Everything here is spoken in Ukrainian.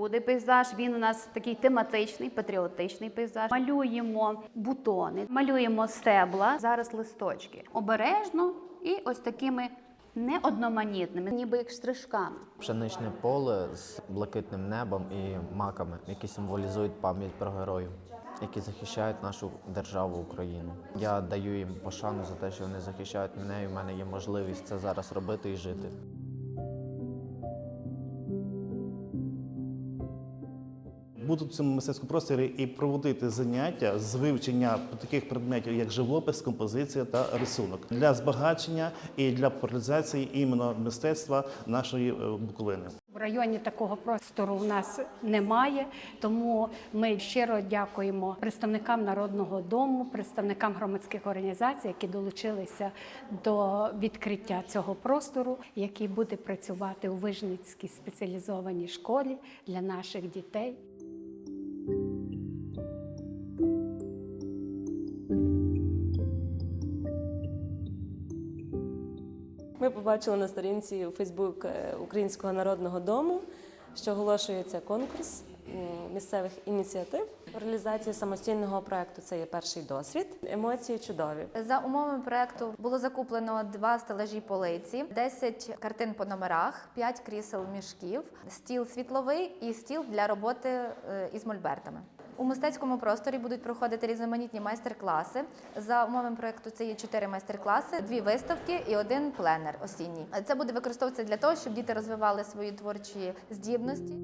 буде пейзаж. Він у нас такий тематичний, патріотичний пейзаж. Малюємо бутони, малюємо стебла, зараз листочки. Обережно і ось такими неодноманітними, ніби як штришками. Пшеничне поле з блакитним небом і маками, які символізують пам'ять про героїв, які захищають нашу державу Україну. Я даю їм пошану за те, що вони захищають мене, і в мене є можливість це зараз робити і жити. Буду в цьому мистецькому просторі і проводити заняття з вивчення таких предметів, як живопис, композиція та рисунок для збагачення і для популяризації іменно мистецтва нашої е, Буковини. В районі такого простору у нас немає, тому ми щиро дякуємо представникам народного дому, представникам громадських організацій, які долучилися до відкриття цього простору, який буде працювати у Вижницькій спеціалізованій школі для наших дітей. Ми побачили на сторінці у Фейсбук е, Українського народного дому, що оголошується конкурс місцевих ініціатив. Реалізація самостійного проекту це є перший досвід. Емоції чудові. За умовами проекту було закуплено два стелажі полиці, 10 картин по номерах, 5 крісел мішків, стіл світловий і стіл для роботи е, із мольбертами. У мистецькому просторі будуть проходити різноманітні майстер-класи. За умовами проекту це є чотири майстер-класи, дві виставки і один пленер осінній. Це буде використовуватися для того, щоб діти розвивали свої творчі здібності.